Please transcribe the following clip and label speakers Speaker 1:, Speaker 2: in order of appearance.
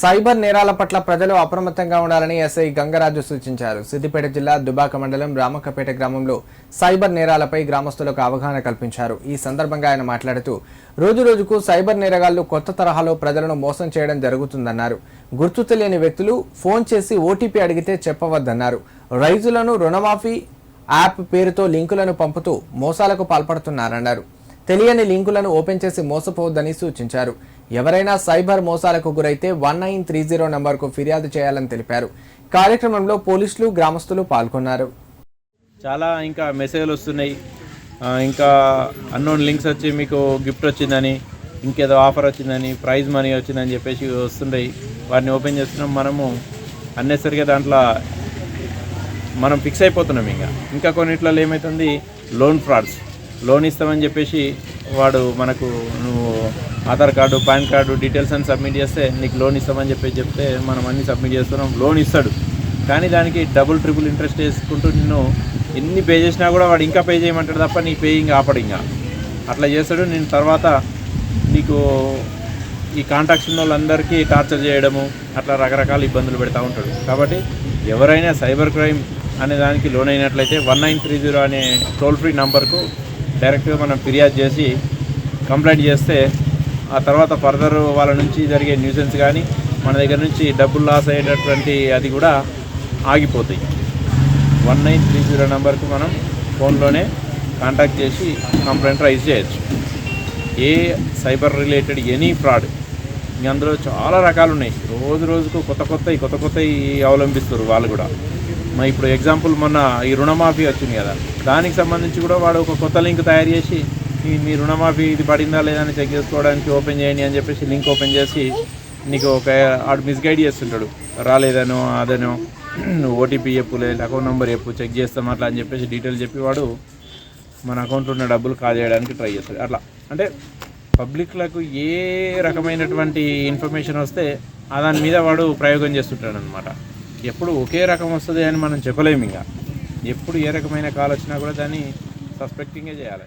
Speaker 1: Cyber నేరాల పట్ల ప్రజలు అప్రమత్తంగా ఉండాలని ఎస్ఐ గంగరాజు సూచించారు. సిద్దిపేట జిల్లా దుబాక మండలం రామక్కపేట గ్రామంలో సైబర్ నేరాలపై గ్రామస్తులకు అవగాహన కల్పించారు. ఈ సందర్భంగా ఆయన మాట్లాడుతూ రోజు రోజుకు సైబర్ నేరగాళ్ళు కొత్త తరహాలో ప్రజలను మోసం చేయడం జరుగుతుందన్నారు. గుర్తు తెలియని వ్యక్తులు ఫోన్ చేసి ఓటీపీ అడిగితే చెప్పవద్దన్నారు. రైతులను రుణమాఫీ యాప్ పేరుతో లింకులను పంపుతూ మోసాలకు పాల్పడుతున్నారన్నారు. తెలియని లింకులను ఓపెన్ చేసి మోసపోవద్దని సూచించారు. ఎవరైనా సైబర్ మోసాలకు గురైతే వన్ నైన్ త్రీ జీరో నంబర్కు ఫిర్యాదు చేయాలని తెలిపారు. కార్యక్రమంలో పోలీసులు గ్రామస్తులు పాల్గొన్నారు.
Speaker 2: చాలా ఇంకా మెసేజ్లు వస్తున్నాయి. ఇంకా అన్నోన్ లింక్స్ వచ్చి మీకు గిఫ్ట్ వచ్చిందని ఇంకేదో ఆఫర్ వచ్చిందని ప్రైజ్ మనీ వచ్చిందని చెప్పేసి వస్తున్నాయి. వాటిని ఓపెన్ చేస్తున్నాం. మనము అన్నెసరిగా దాంట్లో మనం ఫిక్స్ అయిపోతున్నాం ఇంకా. ఇంకా కొన్నిట్లలో ఏమవుతుంది లోన్ ఫ్రాడ్స్ లోన్ ఇస్తామని చెప్పేసి వాడు మనకు నువ్వు Aadhaar card PAN card details అని సబ్మిట్ చేస్తే నీకు లోన్ ఇస్తామని చెప్పేసి చెప్తే మనం అన్ని సబ్మిట్ చేస్తున్నాం లోన్ ఇస్తాడు. కానీ దానికి డబుల్ ట్రిపుల్ ఇంట్రెస్ట్ వేసుకుంటూ నిన్ను ఎన్ని పే చేసినా కూడా వాడు ఇంకా పే చేయమంటాడు తప్ప నీ పేయింగ్ ఆపడు ఇంకా. అట్లా చేస్తాడు. నేను తర్వాత నీకు ఈ కాంటాక్ట్స్ ఉన్న వాళ్ళందరికీ టార్చర్ చేయడము అట్లా రకరకాల ఇబ్బందులు పెడతా ఉంటాడు. కాబట్టి ఎవరైనా సైబర్ క్రైమ్ అనే దానికి లోన్ అయినట్లయితే వన్ నైన్ త్రీ జీరో అనే టోల్ ఫ్రీ నంబర్కు డైరెక్ట్గా మనం ఫిర్యాదు చేసి కంప్లైంట్ చేస్తే ఆ తర్వాత ఫర్దర్ వాళ్ళ నుంచి జరిగే న్యూసెన్స్ కానీ మన దగ్గర నుంచి డబ్బులు లాస్ అయ్యేటటువంటి అది కూడా ఆగిపోతాయి. వన్ నైన్ త్రీ జీరో నెంబర్కి మనం ఫోన్లోనే కాంటాక్ట్ చేసి కంప్లైంట్ రైజ్ చేయొచ్చు. ఏ సైబర్ రిలేటెడ్ ఎనీ ఫ్రాడ్ ఇంక అందులో చాలా రకాలు ఉన్నాయి రోజు రోజుకు కొత్త కొత్త కొత్త కొత్త అవలంబిస్తారు వాళ్ళు కూడా. మరి ఇప్పుడు ఎగ్జాంపుల్ మొన్న ఈ రుణమాఫీ వచ్చింది కదా. దానికి సంబంధించి కూడా వాడు ఒక కొత్త లింక్ తయారు చేసి మీ రుణమాఫీ ఇది పడిందా లేదా అని చెక్ చేసుకోవడానికి ఓపెన్ చేయండి అని చెప్పేసి లింక్ ఓపెన్ చేసి నీకు ఒక ఆడు మిస్గైడ్ చేస్తుంటాడు. రాలేదనో అదనో నువ్వు ఓటీపీ చెప్పు లేదంటే అకౌంట్ నెంబర్ చెప్పు చెక్ చేస్తాం అట్లా అని చెప్పేసి డీటెయిల్ చెప్పి వాడు మన అకౌంట్లో ఉన్న డబ్బులు కాజేయడానికి ట్రై చేస్తాడు. అట్లా. అంటే పబ్లిక్లకు ఏ రకమైనటువంటి ఇన్ఫర్మేషన్ వస్తే దాని మీద వాడు ప్రయోగం చేస్తుంటాడు అనమాట ఎప్పుడు ఒకే రకం వస్తుంది అని మనం చెప్పలేము ఇంకా. ఎప్పుడు ఏ రకమైన కాల్ వచ్చినా కూడా దాన్ని సస్పెక్టింగే చేయాలి.